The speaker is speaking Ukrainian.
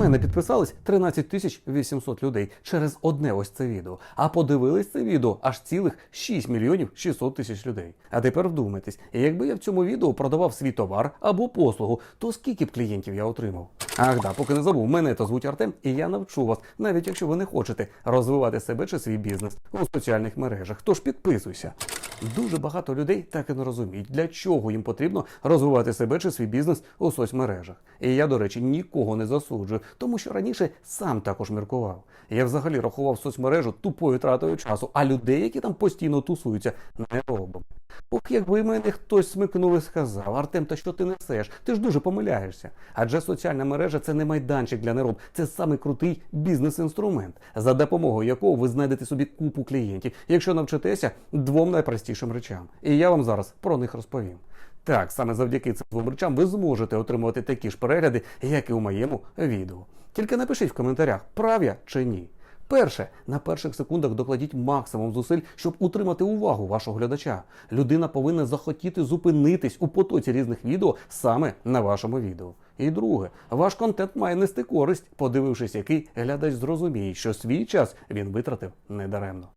мене підписались 13 тисяч 800 людей через одне ось це відео. А подивились це відео аж цілих 6 мільйонів 600 тисяч людей. А тепер вдумайтесь, якби я в цьому відео продавав свій товар або послугу, то скільки б клієнтів я отримав? Ах да, поки не забув, мене то звуть Артем, і я навчу вас, навіть якщо ви не хочете розвивати себе чи свій бізнес у соціальних мережах. Тож підписуйся. Дуже багато людей так і не розуміють, для чого їм потрібно розвивати себе чи свій бізнес у соцмережах. І я, до речі, нікого не засуджую, тому що раніше сам також міркував. Я взагалі рахував соцмережу тупою тратою часу, а людей, які там постійно тусуються, не робимо. Ох, якби мене хтось смикнув і сказав, Артем, та що ти несеш? Ти ж дуже помиляєшся. Адже соціальна мережа це не майданчик для нероб, це самий крутий бізнес-інструмент, за допомогою якого ви знайдете собі купу клієнтів, якщо навчитеся двом найпростішим речам. І я вам зараз про них розповім. Так, саме завдяки цим двом речам ви зможете отримувати такі ж перегляди, як і у моєму відео. Тільки напишіть в коментарях, прав я чи ні. Перше, на перших секундах докладіть максимум зусиль, щоб утримати увагу вашого глядача. Людина повинна захотіти зупинитись у потоці різних відео саме на вашому відео. І друге, ваш контент має нести користь, подивившись, який глядач зрозуміє, що свій час він витратив недаремно.